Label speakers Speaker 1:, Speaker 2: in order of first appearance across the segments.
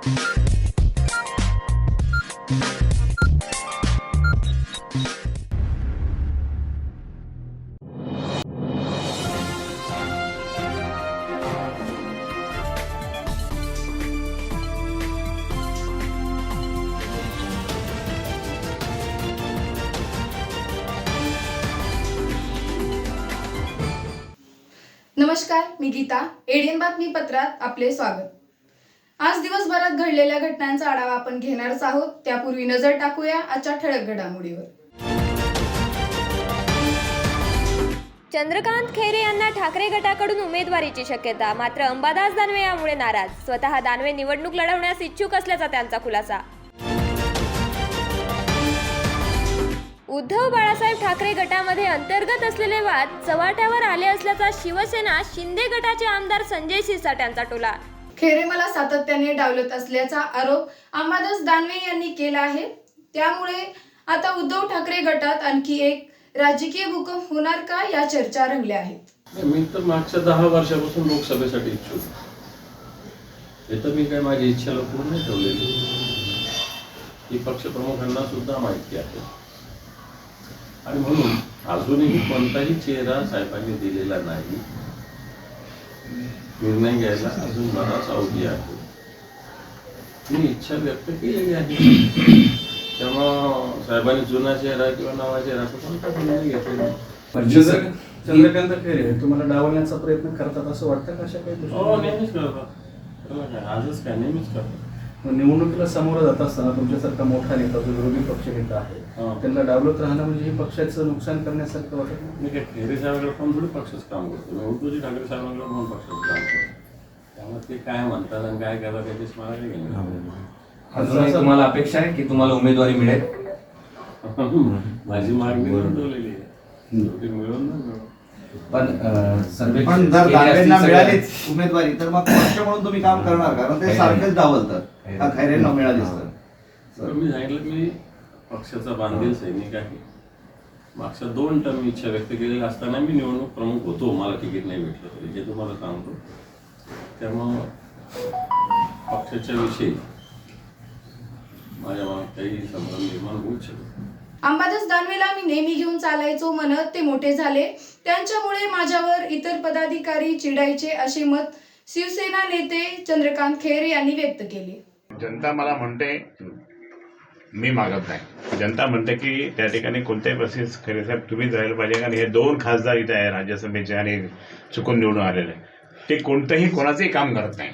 Speaker 1: नमस्कार मी गीता. एडियन बातमीपत्रात आपले स्वागत. आज दिवसभरात घडलेल्या घटनांचा आढावा आपण घेणारच आहोत. त्यापूर्वी नजर टाकूया आजच्या ठळक घडामोडीवर.
Speaker 2: चंद्रकांत खैरे यांना ठाकरे गटाकडून उमेदवारीची शक्यता. मात्र अंबादास दानवे यामुळे नाराज. स्वतः दानवे निवडणूक लढवण्यास इच्छुक असल्याचा त्यांचा खुलासा. उद्धव बाळासाहेब ठाकरे गटामध्ये अंतर्गत असलेले वाद चव्हाट्यावर आले असल्याचा शिवसेना शिंदे गटाचे आमदार संजय सिरसाट यांचा टोला.
Speaker 1: खेरे मला सातत्याने डावलत असल्याचा आरोप अंबादास दानवे यांनी केला आहे. त्यामुळे आता उद्धव ठाकरे गटात आणखी एक राजकीय भूकंप होणार का या चर्चा रंगल्या आहेत.
Speaker 3: मी तर मागच्या दहा वर्षापासून लोकसभेसाठी इच्छुक. हे तर मी काय माझी इच्छा लपून नाही ठेवलेली. ही पक्षप्रमुखांना सुद्धा माहिती आहे. आणि म्हणून अजूनही कोणताही चेहरा साहेबांनी दिलेला नाही. निर्णय घ्यायला अजून बराच अवधी आहे मी इच्छा व्यक्त केलेली आहे त्यामुळं साहेबांनी जुना चेहरा किंवा नवा चेहरा असं कोणता निर्णय घेतलेला नाही.
Speaker 4: चंद्र- चंद्रकांत खैरे तुम्हाला डावलण्याचा प्रयत्न करतात असं वाटतं का अशा काही
Speaker 3: हो? नेहमीच करतात काय आजच काय नेहमीच करतात
Speaker 4: निवडणुकीला सामोरं जात असताना तुमच्यासारखा मोठा नेता जो विरोधी पक्ष नेता आहे. त्यांना डावलत राहणं म्हणजे हे पक्षाचं नुकसान करण्यासारखं वाटत? नाही
Speaker 3: मी काय खैरे साहेबांकडे पण थोडी पक्षच काम करतो. मी उद्धवजी ठाकरे साहेबांकडे पण पक्षच काम करतो. त्यामुळे ते काय म्हणतात आणि काय करतात त्याच्याच मला काही घेणं देणं
Speaker 5: तुम्हाला अपेक्षा आहे की तुम्हाला उमेदवारी मिळेल?
Speaker 3: नाही. माझी मागणी नोंदवलेली आहे. शेवटी मिळून ना मिळून.
Speaker 5: पण सर्वे
Speaker 6: पण जर दानवेंना मिळालीच उमेदवारी तर मग पक्ष म्हणून तुम्ही काम करणार कारण ते सारखेच डावलतात. का खैरेंना मिळालीच तर?
Speaker 3: तर मी सांगितलं की मी पक्षाचा बांधील सैनिक आहे. मागच्या दोन टर्म इच्छा व्यक्त केलेल्या असताना मी निवडणूक प्रमुख होतो. मला तिकीट नाही भेटलं तरी जे तुम्हाला सांगतो. त्यामुळं पक्षाच्या विषयी माझ्या मनात काही संभ्रम निर्माण होऊ शकतो
Speaker 1: अंबादास दानवेला मी नेहमी घेऊन चालायचो म्हणत ते मोठे झाले. त्यांच्यामुळे माझ्यावर इतर पदाधिकारी चिडायचे असे मत शिवसेना नेते चंद्रकांत खेर यांनी व्यक्त केले.
Speaker 7: जनता मला म्हणते मी मागत नाही. जनता म्हणते की त्या ठिकाणी कोणत्याही बसेस खरे साहेब तुम्ही जायला पाहिजे कारण हे दोन खासदार इथे आहे राज्यसभेचे आणि चुकून निवडून आलेले. ते कोणतंही कोणाचंही काम करत नाही.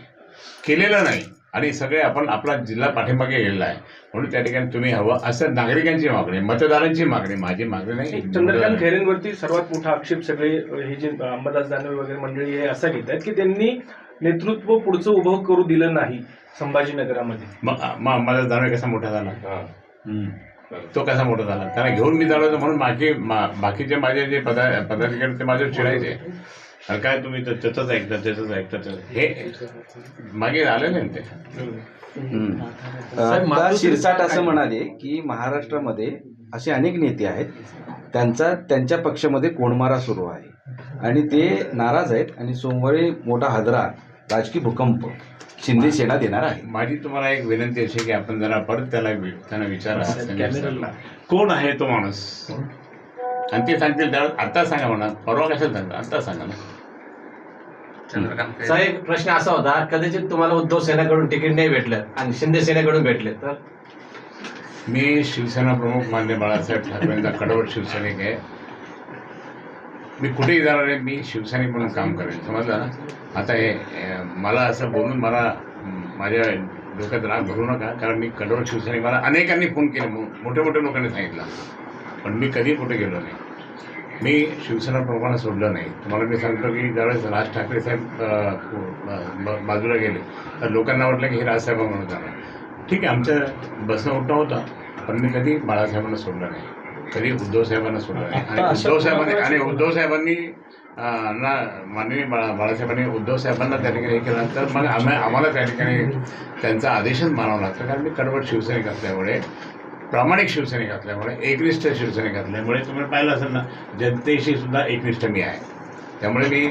Speaker 7: केलेलं नाही. आणि सगळे आपण आपला जिल्हा पाठीमागे गेलेला आहे. म्हणून त्या ठिकाणी तुम्ही हवं असं नागरिकांची मागणी मतदारांची मागणी माझी मागणी नाही.
Speaker 8: चंद्रकांत खैरेंवरती सर्वात मोठा आक्षेप सगळे हे जे अंबादास दानवे वगैरे मंडळी हे असा घेत आहेत की त्यांनी नेतृत्व पुढचं उभं करू दिलं नाही संभाजीनगरामध्ये.
Speaker 7: मग मग माझा दानवे कसा मोठा झाला. तो कसा मोठा झाला? त्याला घेऊन मी चालवतो म्हणून बाकी बाकीचे माझे जे पदा पदाधिकारी ते माझ्यावर चिडायचे. अरे काय तुम्ही तर त्याचंच ऐकता त्याचंच ऐकता त्याचं. हे मागे आलेले ना ते.
Speaker 9: शिरसाट असं म्हणाले की महाराष्ट्रामध्ये असे अनेक नेते आहेत त्यांचा त्यांच्या पक्षामध्ये कोणमारा सुरू आहे. आणि ते नाराज आहेत आणि सोमवारी मोठा हादरा राजकीय भूकंप शिंदे सेना देणार आहे.
Speaker 7: माझी तुम्हाला एक विनंती अशी की आपण जरा परत त्याला वि- त्यांना विचारा. त्यांनी विचारलं, कोण आहे तो माणूस? आणि ते सांगतील त्यावेळेस आता सांगा म्हणा परवा कशाला सांगता आता सांगा ना.
Speaker 10: साहेब प्रश्न असा होता कदाचित तुम्हाला उद्धव सेनेकडून तिकीट नाही भेटलं आणि शिंदे सेनेकडून भेटले तर?
Speaker 7: मी शिवसेना प्रमुख मान्य बाळासाहेब ठाकरेंचा कडवट शिवसैनिक आहे. मी कुठेही जाणार आहे मी शिवसैनिक म्हणून काम करेन. समजलं? ना आता हे मला असं बोलून मला माझ्या डोक्यात राग भरू नका कारण मी कडवट शिवसैनिक मला अनेकांनी फोन केले मो- मोठ्या मोठ्या लोकांनी सांगितलं. पण मी कधी कुठे गेलो नाही. मी शिवसेना प्रमुखांना सोडलं नाही. तुम्हाला मी सांगतो की ज्यावेळेस राज ठाकरे साहेब बाजूला गेले तर लोकांना वाटलं की हे राजसाहेब म्हणून जाणार. ठीक आहे आमचं बसणं उठणं होतं पण मी कधी बाळासाहेबांना सोडलं नाही. कधी उद्धव साहेबांना सोडलं नाही. आणि उद्धव साहेबांनी आणि उद्धव साहेबांनी ना माननीय बाळा बाळासाहेबांनी उद्धव साहेबांना त्या ठिकाणी हे केल्यानंतर मग आम्हा आम्हाला त्या ठिकाणी त्यांचा आदेशच मानावा लागतो कारण मी कडवट शिवसैनिक असल्यामुळे प्रामाणिक शिवसैनिक असल्यामुळे एकनिष्ठ शिवसैनिक असल्यामुळे तुम्ही पाहिलं असेल ना जनतेशी सुद्धा एकनिष्ठ मी आहे. त्यामुळे मी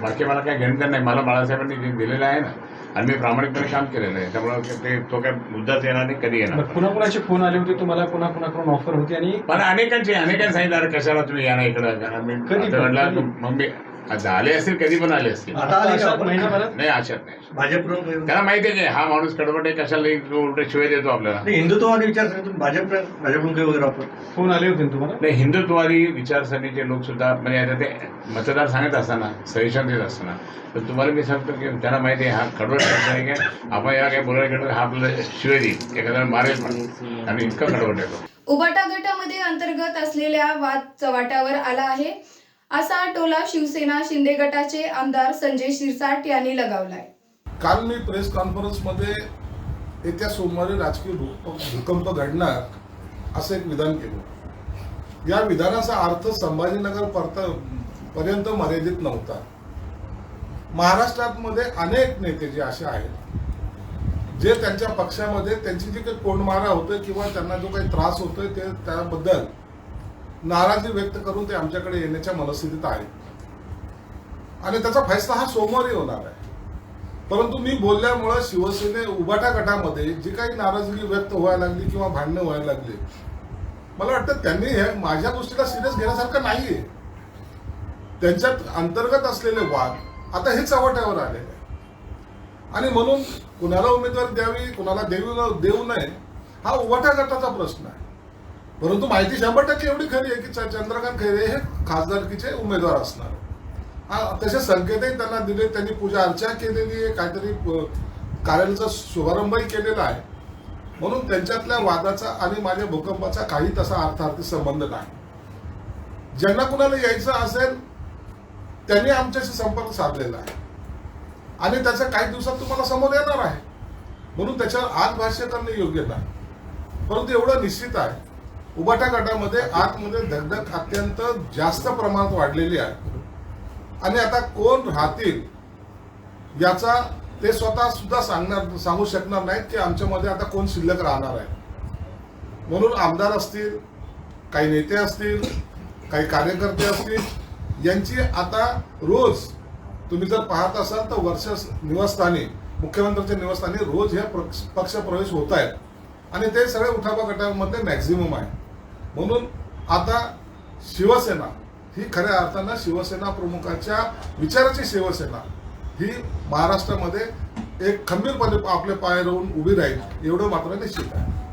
Speaker 7: बाकी मला काय घेणं नाही. मला बाळासाहेबांनी जे दिलेलं आहे ना आणि मी प्रामाणिकपणे काम केलेलं आहे. त्यामुळे ते तो काय मुद्दाच येणार नाही कधी येणार
Speaker 4: पुन्हा कुणाचे फोन आले होते तुम्हाला पुन्हा करून ऑफर होती आणि
Speaker 7: मला अनेकांचे अनेकांनी सांगितलं "अरे कशाला तुम्ही या ना इकडं? कारण मी
Speaker 4: कधी
Speaker 7: म्हटलं
Speaker 4: कधी?
Speaker 7: मग मी आता आले असतील कधी पण आले असतील.
Speaker 4: आता
Speaker 7: नाही अशात नाही
Speaker 11: भाजप
Speaker 7: त्याला माहिती आहे की हा माणूस कडवट आहे कशाला उलट शिवाय देतो आपल्याला?
Speaker 11: हिंदुत्ववादी विचारसरणीतून भाजप भाजपकडून काही वगैरे ऑफर
Speaker 4: फोन आले होते ना तुम्हाला?
Speaker 7: नाही हिंदुत्ववादी विचारसरणीचे लोक सुद्धा म्हणजे आता ते मतदार सांगत असताना सजेशन देत असताना तर तुम्हाला मी सांगतो की त्यांना माहिती आहे हा कडवट माणूस आहे की आपण या काही बोलायला हा आपल्याला शिवाय देईल. एखाद्याला मारेल पण. आणि इतका कडवट येतो.
Speaker 1: उबाटा गटामध्ये अंतर्गत असलेल्या वाद चव्हाट्यावर आला आहे. असा टोला शिवसेना शिंदे गटाचे आमदार संजय शिरसाट यांनी लगावलाय.
Speaker 12: काल मी प्रेस कॉन्फरन्समध्ये येत्या सोमवारी राजकीय भूकंप घडणार असं एक विधान केलं. या विधानाचा अर्थ संभाजीनगर पर्त पर्यंत मर्यादित नव्हता. महाराष्ट्रात मध्ये अनेक नेते जे असे आहेत जे त्यांच्या पक्षामध्ये त्यांची जी काही कोंडमारा होतोय किंवा त्यांना जो काही त्रास होतोय ते त्याबद्दल नाराजी व्यक्त करून ते आमच्याकडे येण्याच्या मनस्थितीत आहेत आणि त्याचा फैसला हा सोमवारी होणार आहे. परंतु मी बोलल्यामुळं शिवसेने उभाटा गटामध्ये जी काही नाराजगी व्यक्त व्हायला लागली किंवा भांडणं व्हायला लागली मला वाटतं त्यांनी हे माझ्या गोष्टीला सिरियस घेण्यासारखं नाही आहे त्यांच्यात अंतर्गत असलेले वाद आता हे चव्हाट्यावर आलेले आहे आणि म्हणून कुणाला उमेदवारी द्यावी कुणाला देऊ देऊ नये हा उभाटा गटाचा प्रश्न आहे. परंतु माहिती शंभर टक्के एवढी खरी आहे की चंद्रकांत खैरे हे खासदारकीचे उमेदवार असणार. हा, तसे संकेतही त्यांना दिले त्यांनी पूजा अर्चा केलेली आहे काहीतरी कार्यालयाचा शुभारंभही केलेला आहे. म्हणून त्यांच्यातल्या वादाचा आणि माझ्या भूकंपाचा काही तसा अर्थार्थी संबंध नाही. ज्यांना कुणाला यायचं असेल त्यांनी आमच्याशी संपर्क साधलेला आहे. आणि त्याचा काही दिवसात तुम्हाला समोर येणार आहे. म्हणून त्याच्यावर आज भाष्य करणे योग्य नाही. परंतु एवढं निश्चित आहे उबाटा गटामध्ये आतमध्ये धगधग अत्यंत जास्त प्रमाणात वाढलेली आहे. आणि आता कोण राहतील याचा ते स्वतः सुद्धा सांगणार सांगू शकणार नाहीत की आमच्यामध्ये आता कोण शिल्लक राहणार आहे. म्हणून आमदार असतील काही नेते असतील काही कार्यकर्ते असतील यांची आता रोज तुम्ही जर पाहत असाल तर वर्ष निवासस्थानी मुख्यमंत्र्यांच्या निवासस्थानी रोज हे पक्ष पक्षप्रवेश होत आहेत. आणि ते सगळे उठावा गटामध्ये मॅक्झिमम आहे. म्हणून आता शिवसेना ही खऱ्या अर्थानं शिवसेना प्रमुखाच्या विचाराची शिवसेना ही महाराष्ट्रामध्ये एक खंबीरपणे आपले पाय राहून उभी राहील एवढं मात्र निश्चित आहे.